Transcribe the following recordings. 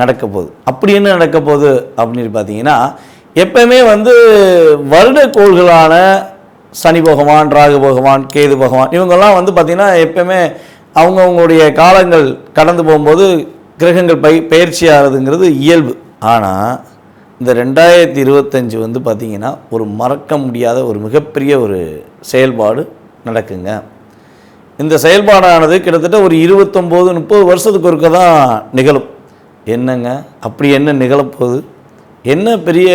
நடக்க போகுது அப்படி என்ன நடக்க போகுது அப்படின்னு பார்த்தீங்கன்னா எப்பயுமே வந்து வருட கோள்களான சனி பகவான் ராகு பகவான் கேது பகவான் இவங்கெல்லாம் வந்து பார்த்திங்கன்னா எப்பயுமே அவங்கவுங்களுடைய காலங்கள் கடந்து போகும்போது கிரகங்கள் பை பயிற்சி ஆகிறதுங்கிறது இயல்பு. ஆனால் இந்த ரெண்டாயிரத்தி இருபத்தஞ்சி வந்து பார்த்திங்கன்னா ஒரு மறக்க முடியாத ஒரு மிகப்பெரிய ஒரு செயல்பாடு நடக்குங்க. இந்த செயல்பாடானது கிட்டத்தட்ட ஒரு இருபத்தொம்போது முப்பது வருஷத்துக்கு ஒருக்க தான் நிகழும். என்னங்க? அப்படி என்ன நிகழப்போகுது? என்ன பெரிய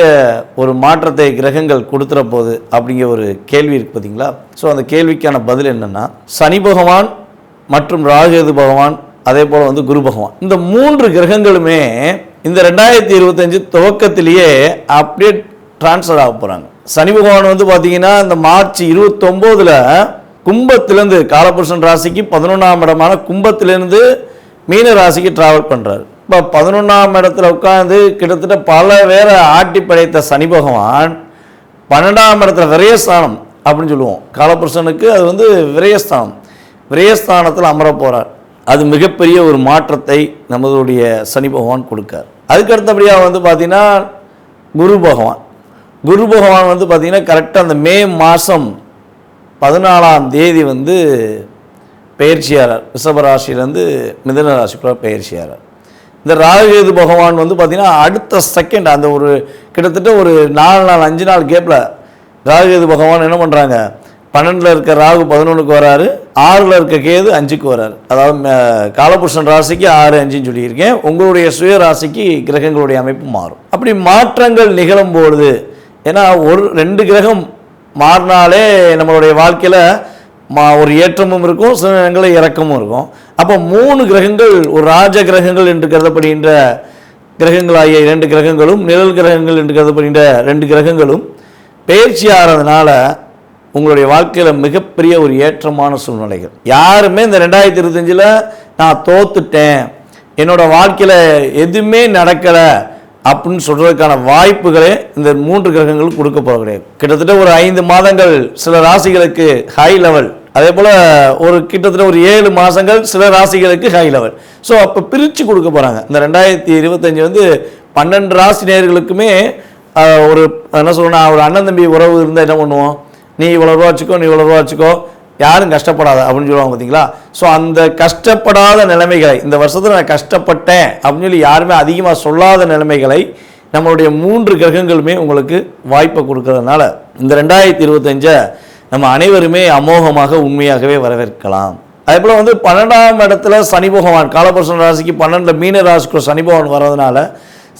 ஒரு மாற்றத்தை கிரகங்கள் கொடுத்துற போகுது அப்படிங்கிற ஒரு கேள்வி இருக்கு பார்த்தீங்களா ஸோ அந்த கேள்விக்கான பதில் என்னென்னா சனி பகவான் மற்றும் ராகுகேது பகவான் அதே போல் வந்து குரு பகவான். இந்த மூன்று கிரகங்களுமே இந்த ரெண்டாயிரத்தி இருபத்தஞ்சு துவக்கத்திலேயே அப்படியே ட்ரான்ஸ்ஃபர் ஆக போகிறாங்க சனி பகவான் வந்து பார்த்தீங்கன்னா இந்த மார்ச் இருபத்தொம்போதில் கும்பத்திலேருந்து காலபுருஷன் ராசிக்கு பதினொன்றாம் இடமான கும்பத்திலேருந்து மீன ராசிக்கு டிராவல் பண்ணுறாரு இப்போ பதினொன்றாம் இடத்துல உட்காந்து கிட்டத்தட்ட பல பேரை ஆட்டி படைத்த சனி பகவான் பன்னெண்டாம் இடத்துல விரயஸ்தானம் அப்படின்னு சொல்லுவோம். காலபுருஷனுக்கு அது வந்து விரயஸ்தானம். விரயஸ்தானத்தில் அமர போகிறார் அது மிகப்பெரிய ஒரு மாற்றத்தை நமதுடைய சனி பகவான் கொடுக்கார். அதுக்கு அடுத்தபடியாக வந்து பார்த்திங்கன்னா குரு பகவான். குரு பகவான் வந்து பார்த்திங்கன்னா கரெக்டாக அந்த மே மாதம் பதினாலாம் தேதி வந்து பயிற்சியாளர். ரிஷபராசிலேருந்து மிதன ராசிக்குள்ள பயிற்சியாளர். இந்த ராகுகேது பகவான் வந்து பார்த்திங்கன்னா அடுத்த செகண்ட் அந்த ஒரு கிட்டத்தட்ட ஒரு நாலு நாள் அஞ்சு நாள் கேப்பில் ராகுகேது பகவான் என்ன பண்ணுறாங்க பன்னெண்டில் இருக்க ராகு பதினொன்றுக்கு வராரு ஆறில் இருக்க கேது அஞ்சுக்கு வராரு. அதாவது காலபுருஷன் ராசிக்கு ஆறு அஞ்சுன்னு சொல்லியிருக்கேன். உங்களுடைய சுய ராசிக்கு கிரகங்களுடைய அமைப்பு மாறும். அப்படி மாற்றங்கள் நிகழும் பொழுது ஏன்னா ஒரு ரெண்டு கிரகம் மாறினாலே நம்மளுடைய வாழ்க்கையில் மா ஒரு ஏற்றமும் இருக்கும் சில நேரங்களில் இறக்கமும் இருக்கும். அப்போ மூணு கிரகங்கள் ஒரு ராஜ கிரகங்கள் என்று கருதப்படுகின்ற கிரகங்களாகிய இரண்டு கிரகங்களும் நிழல் கிரகங்கள் என்று கருதப்படுகின்ற ரெண்டு கிரகங்களும் பயிற்சி ஆகிறதுனால உங்களுடைய வாழ்க்கையில் மிகப்பெரிய ஒரு ஏற்றமான சூழ்நிலைகள். யாருமே இந்த ரெண்டாயிரத்தி இருபத்தஞ்சில் நான் தோத்துட்டேன். என்னோடய வாழ்க்கையில் எதுவுமே நடக்கலை. அப்படின்னு சொல்கிறதுக்கான வாய்ப்புகளே இந்த மூன்று கிரகங்கள் கொடுக்க போக கிடையாது கிட்டத்தட்ட ஒரு ஐந்து மாதங்கள் சில ராசிகளுக்கு ஹை லெவல் அதே போல் ஒரு கிட்டத்தட்ட ஒரு ஏழு மாதங்கள் சில ராசிகளுக்கு ஹை லெவல் ஸோ அப்போ பிரித்து கொடுக்க போகிறாங்க இந்த ரெண்டாயிரத்தி இருபத்தஞ்சி வந்து பன்னெண்டு ராசி நேர்களுக்குமே ஒரு என்ன சொல்லணும் ஒரு அண்ணன் தம்பி உறவு இருந்தால் என்ன பண்ணுவோம்? நீ இவ்வளோ ரூபா வச்சுக்கோ நீ இவ்வளோ ரூபா வச்சுக்கோ. யாரும் கஷ்டப்படாத அப்படின்னு சொல்லுவாங்க பார்த்தீங்களா ஸோ அந்த கஷ்டப்படாத நிலைமைகளை இந்த வருஷத்தில் நான் கஷ்டப்பட்டேன் அப்படின்னு சொல்லி யாருமே அதிகமாக சொல்லாத நிலைமைகளை நம்மளுடைய மூன்று கிரகங்களுமே உங்களுக்கு வாய்ப்பை கொடுக்கறதுனால இந்த ரெண்டாயிரத்தி இருபத்தஞ்சை நம்ம அனைவருமே அமோகமாக உண்மையாகவே வரவேற்கலாம். அதே போல் வந்து பன்னெண்டாம் இடத்துல சனி பகவான் காலபுருஷன் ராசிக்கு பன்னெண்டில் மீன ராசிக்கு சனி பகவான் வர்றதுனால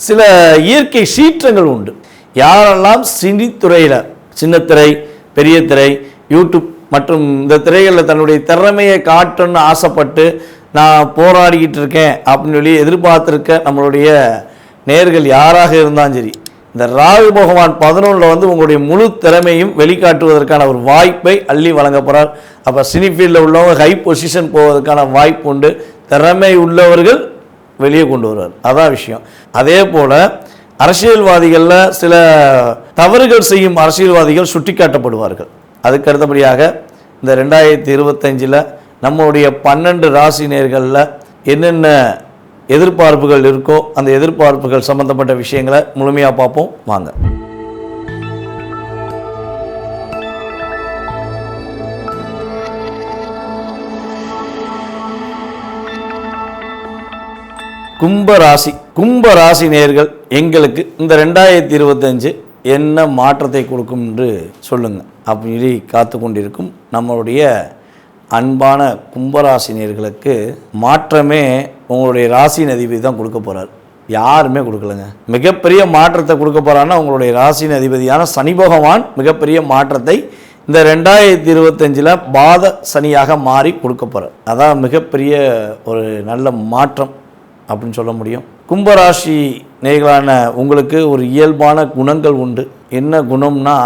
சில இயற்கை சீற்றங்கள் உண்டு. யாரெல்லாம் சினித்துறையில் சின்னத்திரை பெரிய திரை யூடியூப் மற்றும் இந்த திரைகளில் தன்னுடைய திறமையை காட்டணும்னு ஆசைப்பட்டு நான் போராடிக்கிட்டு இருக்கேன் அப்படின்னு சொல்லி எதிர்பார்த்துருக்க நம்மளுடைய நேர்கள் யாராக இருந்தாலும் சரி இந்த ராகு பகவான் பதினொன்றில் வந்து உங்களுடைய முழு திறமையும் வெளிக்காட்டுவதற்கான ஒரு வாய்ப்பை அள்ளி வழங்க போகிறார் அப்போ சினி ஃபீல்டில் உள்ளவங்க ஹை பொசிஷன் போவதற்கான வாய்ப்பு உண்டு. திறமை உள்ளவர்கள் வெளியே கொண்டு வருவார். அதான் விஷயம். அதே போல் அரசியல்வாதிகளில் சில தவறுகள் செய்யும் அரசியல்வாதிகள் சுட்டிக்காட்டப்படுவார்கள். அதுக்கு அடுத்தபடியாக இந்த ரெண்டாயிரத்தி இருபத்தஞ்சில் நம்மளுடைய பன்னெண்டு ராசி நேர்களில் என்னென்ன எதிர்பார்ப்புகள் இருக்கோ அந்த எதிர்பார்ப்புகள் சம்மந்தப்பட்ட விஷயங்களை முழுமையாக பார்ப்போம். வாங்க. கும்ப ராசி கும்ப ராசி நேர்கள் எங்களுக்கு இந்த ரெண்டாயிரத்தி இருபத்தஞ்சு என்ன மாற்றத்தை கொடுக்கும் என்று சொல்லுங்கள் அப்படின்னு சொல்லி காத்து கொண்டிருக்கும் நம்மளுடைய அன்பான கும்பராசினியர்களுக்கு மாற்றமே உங்களுடைய ராசியின் அதிபதி தான் கொடுக்க போகிறார் யாருமே கொடுக்கலங்க. மிகப்பெரிய மாற்றத்தை கொடுக்க போறான்னா உங்களுடைய ராசியின் அதிபதியான சனி பகவான் மிகப்பெரிய மாற்றத்தை இந்த ரெண்டாயிரத்தி இருபத்தஞ்சில் பாத சனியாக மாறி கொடுக்க போகிறார் அதான் மிகப்பெரிய ஒரு நல்ல மாற்றம் அப்படின்னு சொல்ல முடியும். கும்பராசி நேர்களான உங்களுக்கு ஒரு இயல்பான குணங்கள் உண்டு. என்ன குணம்னா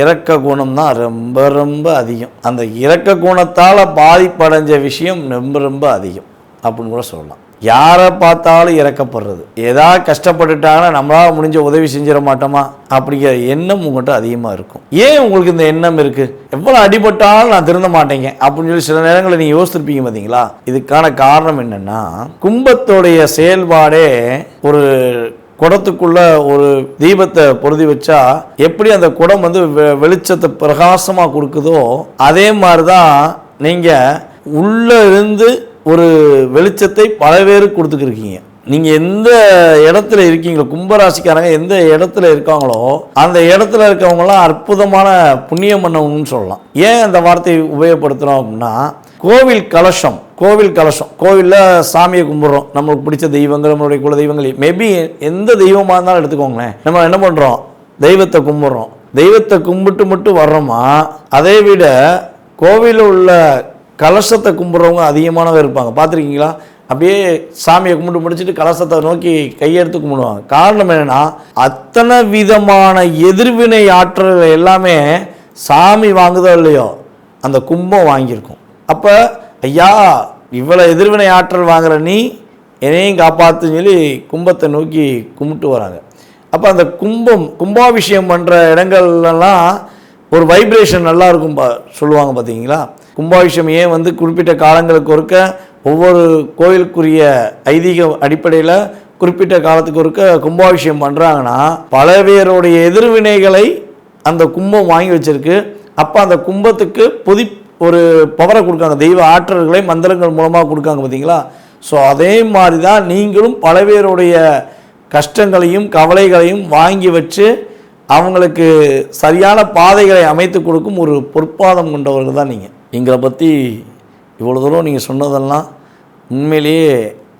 இறக்க குணம் தான் ரொம்ப ரொம்ப அதிகம். அந்த இறக்க குணத்தால் பாதிப்படைஞ்ச விஷயம் ரொம்ப ரொம்ப அதிகம். அப்படின்னு கூட சொல்லலாம். யாரை பார்த்தாலும் இறக்கப்படுறது. ஏதாவது கஷ்டப்பட்டுட்டாங்கன்னா நம்மளால் முடிஞ்ச உதவி செஞ்சிட மாட்டோமா? அப்படிங்கிற எண்ணம் உங்கள்கிட்ட அதிகமாக இருக்கும். ஏன் உங்களுக்கு இந்த எண்ணம் இருக்குது எவ்வளோ அடிபட்டாலும் நான் திருந்த மாட்டேங்க. அப்படின்னு சொல்லி சில நேரங்களில் நீங்கள் யோசிச்சிருப்பீங்க பார்த்தீங்களா இதுக்கான காரணம் என்னென்னா கும்பத்தோடைய செயல்பாடே ஒரு குடத்துக்குள்ள ஒரு தீபத்தை பொருதி வச்சா எப்படி அந்த குடம் வந்து வெ- வெளிச்சத்தை பிரகாசமாக கொடுக்குதோ அதே மாதிரி தான் நீங்கள் உள்ளே இருந்து ஒரு வெளிச்சத்தை பல பேருக்கு கொடுத்துக்கிருக்கீங்க. நீங்கள் எந்த இடத்துல இருக்கீங்களோ கும்பராசிக்காரங்க எந்த இடத்துல இருக்காங்களோ அந்த இடத்துல இருக்கவங்களாம் அற்புதமான புண்ணியம் பண்ணவங்கன்னு சொல்லலாம். ஏன் அந்த வார்த்தையை உபயோகப்படுத்துகிறோம் அப்படின்னா கோவில் கலசம் கோவில் கலசம். கோவிலில் சாமியை கும்பிட்றோம். நம்மளுக்கு பிடிச்ச தெய்வங்கள் நம்மளுடைய குல தெய்வங்கள் மேபி எந்த தெய்வமாக இருந்தாலும் எடுத்துக்கோங்களேன். நம்ம என்ன பண்ணுறோம் தெய்வத்தை கும்பிட்றோம். தெய்வத்தை கும்பிட்டு மட்டும் வர்றோமா? அதை விட கோவிலில் உள்ள கலசத்தை கும்பிட்றவங்க அதிகமானவர் இருப்பாங்க. பார்த்துருக்கீங்களா? அப்படியே சாமியை கும்பிட்டு முடிச்சுட்டு கலசத்தை நோக்கி கையெடுத்து கும்பிடுவாங்க. காரணம் என்னென்னா அத்தனை விதமான எதிர்வினை ஆற்றல்கள் எல்லாமே சாமி வாங்குதோ இல்லையோ அந்த கும்பம் வாங்கியிருக்கும். அப்போ ஐயா இவ்வளோ எதிர்வினை ஆற்றல் வாங்குற நீ என்னையும் காப்பாற்றுன்னு சொல்லி கும்பத்தை நோக்கி கும்பிட்டு வராங்க. அப்போ அந்த கும்பம் கும்பாபிஷேகம் பண்ணுற இடங்கள்லாம் ஒரு வைப்ரேஷன் நல்லா இருக்கும் பா சொல்லுவாங்க பார்த்தீங்களா கும்பாபிஷேகம் ஏன் வந்து குறிப்பிட்ட காலங்களுக்கு ஒருக்க ஒவ்வொரு கோயிலுக்குரிய ஐதீக அடிப்படையில் குறிப்பிட்ட காலத்துக்கு ஒருக்க கும்பாபிஷேகம் பண்ணுறாங்கன்னா பல பேருடைய எதிர்வினைகளை அந்த கும்பம் வாங்கி வச்சிருக்கு. அப்போ அந்த கும்பத்துக்கு புதி ஒரு பவரை கொடுக்காங்க. தெய்வ ஆற்றல்களை மந்திரங்கள் மூலமாக கொடுக்காங்க பார்த்தீங்களா? ஸோ அதே மாதிரி தான் நீங்களும் பல பேருடைய கஷ்டங்களையும் கவலைகளையும் வாங்கி வச்சு அவங்களுக்கு சரியான பாதைகளை அமைத்து கொடுக்கும் ஒரு பொற்பாதம் கொண்டவர்கள் தான் நீங்கள் எங்களை பற்றி இவ்வளோ தூரம் நீங்கள் சொன்னதெல்லாம் உண்மையிலேயே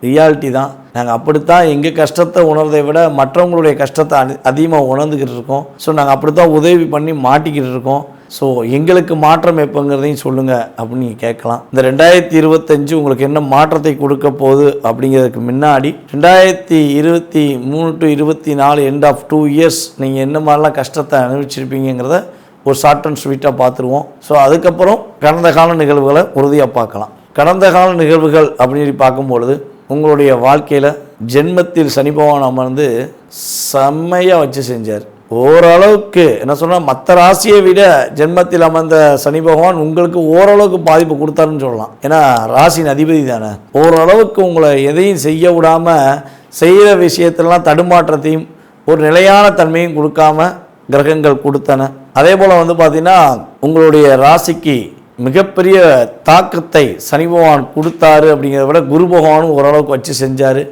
ரியாலிட்டி தான். நாங்கள் அப்படித்தான் எங்கள் கஷ்டத்தை உணர்றதை விட மற்றவங்களுடைய கஷ்டத்தை அதி அதிகமாக உணர்ந்துக்கிட்டு இருக்கோம். ஸோ நாங்கள் அப்படித்தான் உதவி பண்ணி மாட்டிக்கிட்டு இருக்கோம். ஸோ எங்களுக்கு மாற்றம் எப்போங்கிறதையும் சொல்லுங்கள் அப்படின்னு நீங்கள் கேட்கலாம். இந்த ரெண்டாயிரத்தி இருபத்தஞ்சு உங்களுக்கு என்ன மாற்றத்தை கொடுக்க போகுது அப்படிங்கிறதுக்கு முன்னாடி ரெண்டாயிரத்தி இருபத்தி மூணு டு இருபத்தி நாலு எண்ட் ஆஃப் டூ இயர்ஸ் நீங்கள் என்ன மாதிரிலாம் கஷ்டத்தை அனுபவிச்சிருப்பீங்கிறத ஒரு ஷார்ட் அண்ட் ஸ்வீட்டாக பார்த்துருவோம். ஸோ அதுக்கப்புறம் கடந்த கால நிகழ்வுகளை உறுதியாக பார்க்கலாம். கடந்த கால நிகழ்வுகள் அப்படின்னு பார்க்கும்பொழுது உங்களுடைய வாழ்க்கையில் ஜென்மத்தில் சனி பகவான் அமர்ந்து செம்மையாக வச்சு செஞ்சார். ஓரளவுக்கு என்ன சொன்னால் மற்ற ராசியை விட ஜென்மத்தில் அமர்ந்த சனி பகவான் உங்களுக்கு ஓரளவுக்கு பாதிப்பு கொடுத்தாருன்னு சொல்லலாம். ஏன்னா ராசியின் அதிபதி தானே. ஓரளவுக்கு உங்களை எதையும் செய்ய விடாமல் செய்கிற விஷயத்திலலாம் தடுமாற்றத்தையும் ஒரு நிலையான தன்மையும் கொடுக்காம கிரகங்கள் கொடுத்தன. அதே போல் வந்து பார்த்திங்கன்னா உங்களுடைய ராசிக்கு மிகப்பெரிய தாக்கத்தை சனி பகவான் கொடுத்தாரு அப்படிங்கிறத விட குரு பகவானும் ஓரளவுக்கு வச்சு செஞ்சார்.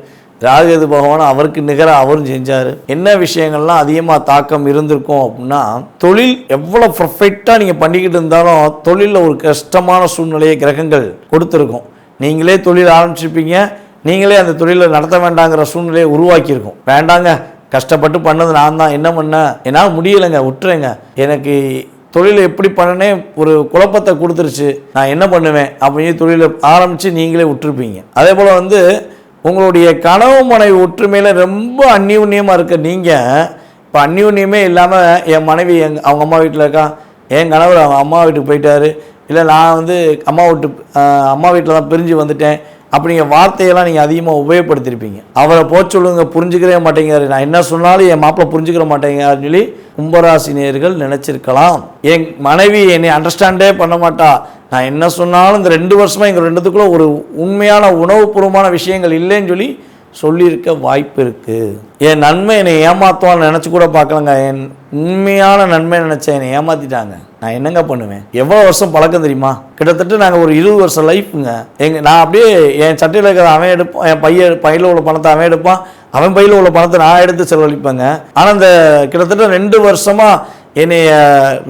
ராகுகேது பகவான் அவருக்கு நிகராக அவரும் செஞ்சார். என்ன விஷயங்கள்லாம் அதிகமாக தாக்கம் இருந்திருக்கும் அப்படின்னா தொழில் எவ்வளோ பர்ஃபெக்டாக நீங்கள் பண்ணிக்கிட்டு இருந்தாலும் தொழிலில் ஒரு கஷ்டமான சூழ்நிலையை கிரகங்கள் கொடுத்துருக்கும். நீங்களே தொழில் ஆரம்பிச்சிருப்பீங்க. நீங்களே அந்த தொழிலை நடத்த வேண்டாங்கிற சூழ்நிலையை உருவாக்கியிருக்கும். வேண்டாங்க கஷ்டப்பட்டு பண்ணது நான் தான். என்ன பண்ணேன்? என்னால் முடியலைங்க விட்டுறேங்க. எனக்கு தொழிலை எப்படி பண்ணனே ஒரு குழப்பத்தை கொடுத்துருச்சு. நான் என்ன பண்ணுவேன்? அப்படின்னு தொழிலை ஆரம்பித்து நீங்களே விட்டுருப்பீங்க. அதே போல் வந்து உங்களுடைய கனவு மனைவி ஒற்றுமையில் ரொம்ப அந்யூன்யமாக இருக்க நீங்கள் இப்போ அந்யூன்யமே இல்லாமல் என் மனைவி எங் அவங்க அம்மா வீட்டில் இருக்கா? என் கணவர் அவங்க அம்மா வீட்டுக்கு போயிட்டாரு. இல்லை நான் வந்து அம்மா வீட்டு அம்மா வீட்டில் தான் பிரிஞ்சு வந்துட்டேன். அப்படிங்கிற வார்த்தையெல்லாம் நீங்கள் அதிகமாக உபயோகப்படுத்தியிருப்பீங்க அவரை போச்சு சொல்லுங்க புரிஞ்சுக்கவே மாட்டேங்கிறாரு. நான் என்ன சொன்னாலும் என் மாப்பிள்ளை புரிஞ்சுக்கிற மாட்டேங்கிறாருன்னு சொல்லி கும்பராசினியர்கள் நினச்சிருக்கலாம். என் மனைவி என்னை அண்டர்ஸ்டாண்டே பண்ண மாட்டா. நான் என்ன சொன்னாலும் இந்த ரெண்டு வருஷமாக எங்கள் ரெண்டுத்துக்குள்ளே ஒரு உண்மையான உணவுபூர்வமான விஷயங்கள் இல்லைன்னு சொல்லி சொல்லியிருக்க வாய்ப்பு இருக்குது என் நன்மை என்னை ஏமாத்துவான்னு நினச்சி கூட பார்க்கலங்க. என் உண்மையான நன்மை நினச்சேன் என்னை ஏமாற்றிட்டாங்க நான் என்னங்க பண்ணுவேன்? எவ்வளோ வருஷம் பழக்கம் தெரியுமா? கிட்டத்தட்ட நாங்கள் ஒரு இருபது வருஷம் லைஃப்புங்க எங்கள் நான் அப்படியே என் சட்டையில் இருக்கிற அவன் எடுப்பான் என் பையன் பையில் உள்ள பணத்தை அவன் எடுப்பான் அவன் பையில் உள்ள பணத்தை நான் எடுத்து செலவழிப்பேங்க. ஆனால் இந்த கிட்டத்தட்ட ரெண்டு வருஷமாக என்னைய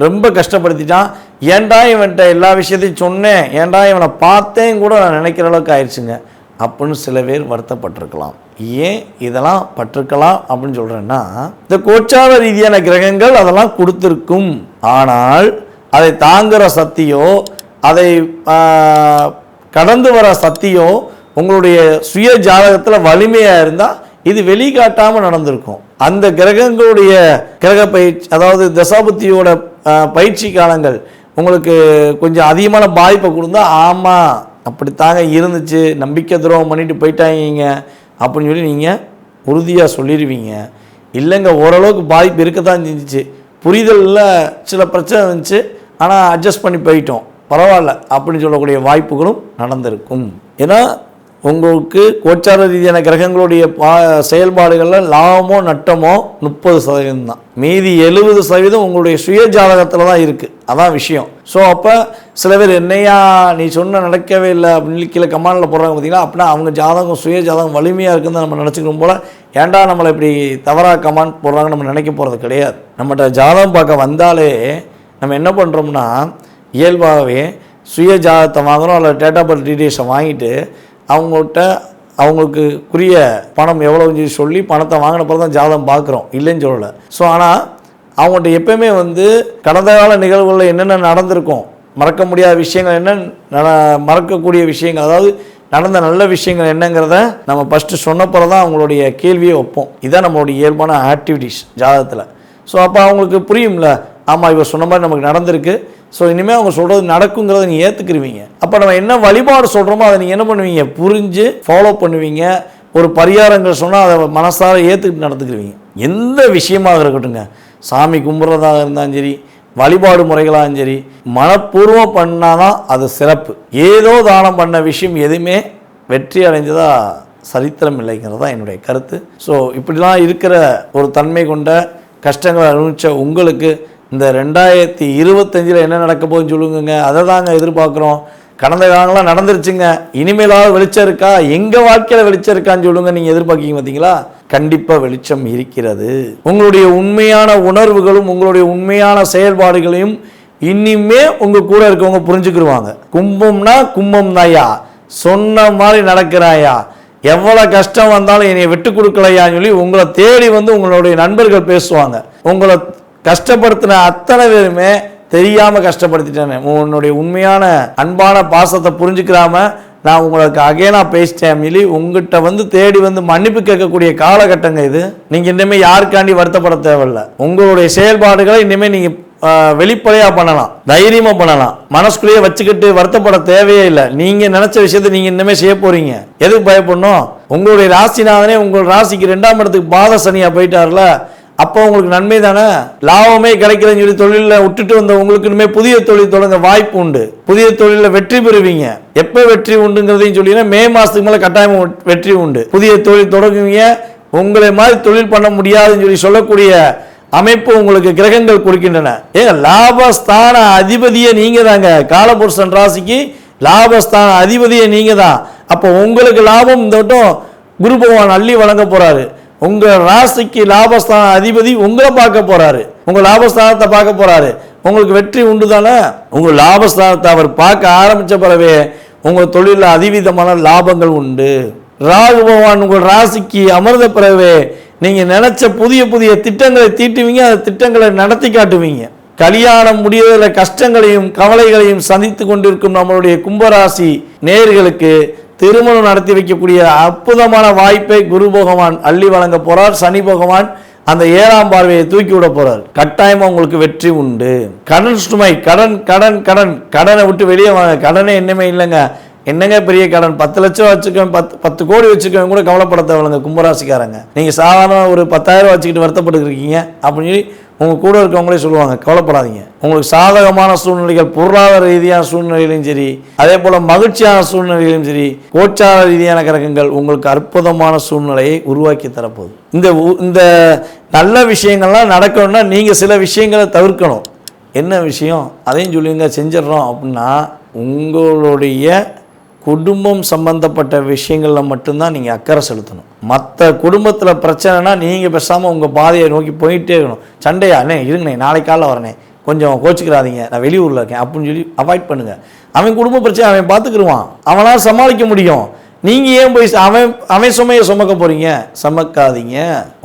ரொம்ப கஷ்டப்படுத்திட்டான். ஏன்டா இவன்கிட்ட எல்லா விஷயத்தையும் சொன்னேன்? ஏன்டா இவனை பார்த்தேன் கூட நான் நினைக்கிற அளவுக்கு ஆயிடுச்சுங்க. அப்படின்னு சில பேர் வருத்தப்பட்டிருக்கலாம். ஏன் இதெல்லாம் பட்டிருக்கலாம் அப்படின்னு சொல்கிறேன்னா இந்த கோச்சார ரீதியான கிரகங்கள் அதெல்லாம் கொடுத்துருக்கும். ஆனால் அதை தாங்குகிற சக்தியோ அதை கடந்து வர சக்தியோ உங்களுடைய சுய ஜாதகத்தில் வலிமையாக இருந்தால் இது வெளிக்காட்டாமல் நடந்திருக்கும். அந்த கிரகங்களுடைய கிரக பயிற்சி அதாவது தசாபுத்தியோட பயிற்சி காலங்கள் உங்களுக்கு கொஞ்சம் அதிகமான பாதிப்பை கொடுத்தா ஆமாம் அப்படித்தாங்க இருந்துச்சு. நம்பிக்கை துரோகம் பண்ணிட்டு போயிட்டாங்க அப்படின்னு சொல்லி நீங்கள் உறுதியாக சொல்லிடுவீங்க இல்லைங்க ஓரளவுக்கு பாதிப்பு இருக்கத்தான் செஞ்சிச்சு. புரிதலில் சில பிரச்சனை இருந்துச்சு. ஆனால் அட்ஜஸ்ட் பண்ணி போயிட்டோம். பரவாயில்ல. அப்படின்னு சொல்லக்கூடிய வாய்ப்புகளும் நடந்திருக்கும். ஏன்னா உங்களுக்கு கோச்சார ரீதியான கிரகங்களுடைய பா செயல்பாடுகளில் லாபமோ நட்டமோ முப்பது சதவீதம் தான் மீதி எழுபது சதவீதம் உங்களுடைய சுய ஜாதகத்தில் தான் இருக்குது அதான் விஷயம். ஸோ அப்போ சில பேர் என்னையா நீ சொன்ன நடக்கவே இல்லை அப்படின்னு கீழே கமாண்டில் போடுறாங்க பார்த்தீங்கன்னா அப்படின்னா அவங்க ஜாதகம் சுய ஜாதகம் வலிமையாக இருக்குன்னு நம்ம நினச்சிக்கணும் போல். ஏன்டா நம்மளை இப்படி தவறாக கமாண்ட் போடுறாங்கன்னு நம்ம நினைக்க போகிறது கிடையாது. நம்மகிட்ட ஜாதகம் பார்க்க வந்தாலே நம்ம என்ன பண்ணுறோம்னா இயல்பாகவே சுய ஜாதகத்தை வாங்குறோம் அல்லது டேட்டா பர்த் டீட்டெயில்ஸை வாங்கிட்டு அவங்கள்ட்ட அவங்களுக்கு உரிய பணம் எவ்வளோன்னு சொல்லி சொல்லி பணத்தை வாங்கின பிறகு தான் ஜாதகம் பார்க்குறோம். இல்லைன்னு சொல்லலை. ஸோ ஆனால் அவங்கள்ட்ட எப்பயுமே வந்து கடந்த கால நிகழ்வுகளில் என்னென்ன நடந்திருக்கும் மறக்க முடியாத விஷயங்கள் என்ன ந மறக்கக்கூடிய விஷயங்கள் அதாவது நடந்த நல்ல விஷயங்கள் என்னங்கிறத நம்ம ஃபஸ்ட்டு சொன்னப்போ தான் அவங்களுடைய கேள்வியை வைப்போம். இதுதான் நம்மளுடைய இயல்பான ஆக்டிவிட்டீஸ் ஜாதகத்தில். ஸோ அப்போ அவங்களுக்கு புரியும்ல ஆமாம் இவர் சொன்ன மாதிரி நமக்கு நடந்திருக்கு. ஸோ இனிமேல் அவங்க சொல்கிறது நடக்குங்கிறத நீங்கள் ஏற்றுக்குருவீங்க அப்போ நம்ம என்ன வழிபாடு சொல்கிறோமோ அதை நீங்கள் என்ன பண்ணுவீங்க? புரிஞ்சு ஃபாலோ பண்ணுவீங்க. ஒரு பரிகாரங்கள் சொன்னால் அதை மனசார ஏற்றுக்கிட்டு நடந்துக்கிருவீங்க. எந்த விஷயமாக இருக்கட்டுங்க சாமி கும்பிட்றதாக இருந்தாலும் சரி வழிபாடு முறைகளாகும் சரி மனப்பூர்வம் பண்ணாதான் அது சிறப்பு. ஏதோ தானம் பண்ண விஷயம் எதுவுமே வெற்றி அடைஞ்சதா சரித்திரம் இல்லைங்கிறது தான் என்னுடைய கருத்து. ஸோ இப்படிலாம் இருக்கிற ஒரு தன்மை கொண்ட கஷ்டங்களை அனுபவிச்ச உங்களுக்கு இந்த ரெண்டாயிரத்தி இருபத்தஞ்சில் என்ன நடக்க போகுதுன்னு சொல்லுங்கங்க. அதை தாங்க எதிர்பார்க்குறோம். கடந்த காலங்களாக நடந்துருச்சுங்க. இனிமேலாவது வெளிச்சம் இருக்கா? எங்கள் வாழ்க்கையில் வெளிச்சம் இருக்கான்னு சொல்லுங்க. நீங்கள் எதிர்பார்க்கிங்க பார்த்தீங்களா கண்டிப்பாக வெளிச்சம் இருக்கிறது. உங்களுடைய உண்மையான உணர்வுகளும் உங்களுடைய உண்மையான செயல்பாடுகளையும் இனிமே உங்கள் கூட இருக்கவங்க புரிஞ்சுக்கிடுவாங்க கும்பம்னா கும்பம் தாயா சொன்ன மாதிரி நடக்கிறாயா எவ்வளோ கஷ்டம் வந்தாலும் என்னை விட்டு கொடுக்கலையான்னு சொல்லி உங்களை தேடி வந்து உங்களுடைய நண்பர்கள் பேசுவாங்க. உங்களை கஷ்டப்படுத்தின அத்தனை பேருமே தெரியாம கஷ்டப்படுத்திட்டேன். உன்னுடைய உண்மையான அன்பான பாசத்தை புரிஞ்சுக்கிறாம நான் உங்களுக்கு அகைனா பேசிட்டேன் மிலி உங்ககிட்ட வந்து தேடி வந்து மன்னிப்பு கேட்கக்கூடிய காலகட்டங்க இது. நீங்க இன்னுமே யாருக்காண்டி வருத்தப்பட தேவையில்ல. உங்களுடைய செயல்பாடுகளை இனிமே நீங்க வெளிப்படையாக வெளிப்படையா பண்ணலாம். தைரியமா பண்ணலாம். மனசுக்குள்ளேயே வச்சுக்கிட்டு வருத்தப்பட தேவையே இல்லை. நீங்க நினைச்ச விஷயத்தை நீங்க இன்னுமே செய்ய போறீங்க. எதுக்கு பயப்படணும்? உங்களுடைய ராசிநாதனே உங்கள் ராசிக்கு ரெண்டாம் இடத்துக்கு பாத சனியா போயிட்டார்ல. அப்போ உங்களுக்கு நன்மை தானே? லாபமே கிடைக்கிறேன்னு சொல்லி தொழிலில் விட்டுட்டு வந்த உங்களுக்கு இனிமேல் புதிய தொழில் தொடங்க வாய்ப்பு உண்டு. புதிய தொழிலில் வெற்றி பெறுவீங்க. எப்போ வெற்றி உண்டுங்கிறதையும் சொல்லிங்கன்னா மே மாதத்துக்கு மேலே கட்டாயம் வெற்றி உண்டு. புதிய தொழில் தொடங்குவீங்க. உங்களை மாதிரி தொழில் பண்ண முடியாதுன்னு சொல்லி சொல்லக்கூடிய அமைப்பு உங்களுக்கு கிரகங்கள் கொடுக்கின்றன. ஏங்க லாபஸ்தான அதிபதியை நீங்கள் தாங்க. காலபுருஷன் ராசிக்கு லாபஸ்தான அதிபதியை நீங்கள் தான். அப்போ உங்களுக்கு லாபம் இந்த வட்டம் குரு பகவான் அள்ளி வழங்க போகிறாரு உங்கள் ராசிக்கு லாபஸ்தான அதிபதி உங்களை பார்க்க போறாரு. உங்கள் லாபஸ்தானத்தை பார்க்க போறாரு. உங்களுக்கு வெற்றி உண்டு தானே? உங்கள் லாபஸ்தானத்தை அவர் பார்க்க ஆரம்பித்த பிறவே உங்கள் தொழிலில் அதிவிதமான லாபங்கள் உண்டு. ராகு பகவான் உங்கள் ராசிக்கு அமர்ந்த பிறவே நீங்கள் நினச்ச புதிய புதிய திட்டங்களை தீட்டுவீங்க அந்த திட்டங்களை நடத்தி காட்டுவீங்க. கல்யாணம் முடியதில் கஷ்டங்களையும் கவலைகளையும் சந்தித்து கொண்டிருக்கும் நம்மளுடைய கும்பராசி நேர்களுக்கு திருமணம் நடத்தி வைக்கக்கூடிய அற்புதமான வாய்ப்பை குரு பகவான் அள்ளி வழங்க போறார். சனி பகவான் அந்த ஏழாம் பார்வையை தூக்கி விட போறார். கட்டாயமா உங்களுக்கு வெற்றி உண்டு. கடன் சுமை கடன் கடன் கடன். கடனை விட்டு வெளியே வாங்க கடனே என்னமே இல்லைங்க. என்னங்க பெரிய கடன்? பத்து லட்சம் வச்சுக்கோங்க பத்து பத்து கோடி வச்சுக்கோங்க கூட கவலைப்பட தேவைங்க கும்பராசிக்காரங்க. நீங்க சாதாரண ஒரு பத்தாயிரம் வச்சுக்கிட்டு வருத்தப்பட்டு இருக்கீங்க அப்படின்னு சொல்லி உங்கள் கூட இருக்கவங்களே சொல்லுவாங்க கவலைப்படாதீங்க. உங்களுக்கு சாதகமான சூழ்நிலைகள் பொருளாதார ரீதியான சூழ்நிலையிலும் சரி அதே போல் மகிழ்ச்சியான சூழ்நிலையிலும் சரி கோச்சார ரீதியான கிரகங்கள் உங்களுக்கு அற்புதமான சூழ்நிலையை உருவாக்கி தரப்போகுது. இந்த உ- இந்த நல்ல விஷயங்கள்லாம் நடக்கணும்னா நீங்கள் சில விஷயங்களை தவிர்க்கணும். என்ன விஷயம்? அதையும் சொல்லுங்க செஞ்சிடறோம் அப்படின்னா உங்களுடைய குடும்பம் சம்பந்தப்பட்ட விஷயங்களில் மட்டும்தான் நீங்கள் அக்கறை செலுத்தணும். மற்ற குடும்பத்தில் பிரச்சனைனா நீங்கள் பேசாமல் உங்கள் பாதையை நோக்கி போயிட்டே இருக்கணும். சண்டையா? அண்ணே இருங்கண்ணே நாளைக்கு காலைல வரனே கொஞ்சம் கோச்சிக்கிறாதீங்க. நான் வெளியூரில் இருக்கேன் அப்படின்னு சொல்லி அவாய்ட் பண்ணுங்கள் அவன் குடும்ப பிரச்சனை அவன் பார்த்துக்கிடுவான் அவனால் சமாளிக்க முடியும். நீங்கள் ஏன் போய் அவன் அவன் சுமையை சுமக்க போகிறீங்க சுமக்காதீங்க.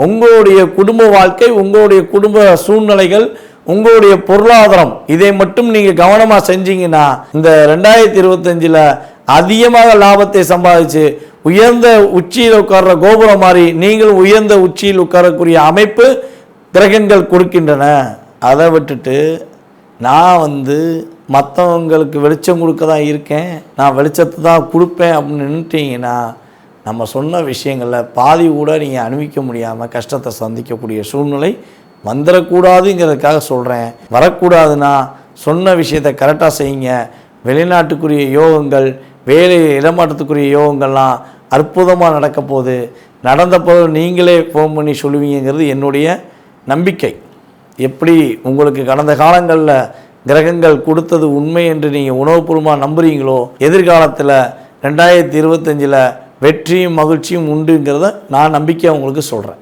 உங்களுடைய குடும்ப வாழ்க்கை உங்களுடைய குடும்ப சூழ்நிலைகள் உங்களுடைய பொருளாதாரம் இதை மட்டும் நீங்கள் கவனமாக செஞ்சீங்கன்னா இந்த ரெண்டாயிரத்தி இருபத்தஞ்சில் அதிகமாக லாபத்தை சம்பாதிச்சு உயர்ந்த உச்சியில் உட்கார்ற கோபுரம் மாதிரி நீங்களும் உயர்ந்த உச்சியில் உட்காரக்கூடிய அமைப்பு கிரகங்கள் கொடுக்கின்றன. அதை விட்டுட்டு நான் வந்து மற்றவங்களுக்கு வெளிச்சம் கொடுக்க தான் இருக்கேன். நான் வெளிச்சத்தை தான் கொடுப்பேன் அப்படின்னு நின்றுட்டீங்கன்னா நம்ம சொன்ன விஷயங்களில் பாதி கூட நீங்கள் அனுபவிக்க முடியாமல் கஷ்டத்தை சந்திக்கக்கூடிய சூழ்நிலை வந்துடக்கூடாதுங்கிறதுக்காக சொல்கிறேன் வரக்கூடாதுன்னா சொன்ன விஷயத்தை கரெக்டாக செய்யுங்க. வெளிநாட்டுக்குரிய யோகங்கள் வேலை இடமாற்றத்துக்குரிய யோகங்கள்லாம் அற்புதமாக நடக்க போகுது நடந்த போது நீங்களே ஃபோன் பண்ணி சொல்லுவீங்கிறது என்னுடைய நம்பிக்கை. எப்படி உங்களுக்கு கடந்த காலங்களில் கிரகங்கள் கொடுத்தது உண்மை என்று நீங்கள் உணவுபூர்வமாக நம்புறீங்களோ எதிர்காலத்தில் ரெண்டாயிரத்தி இருபத்தஞ்சில் வெற்றியும் மகிழ்ச்சியும் உண்டுங்கிறத நான் நம்பிக்கையாக உங்களுக்கு சொல்கிறேன்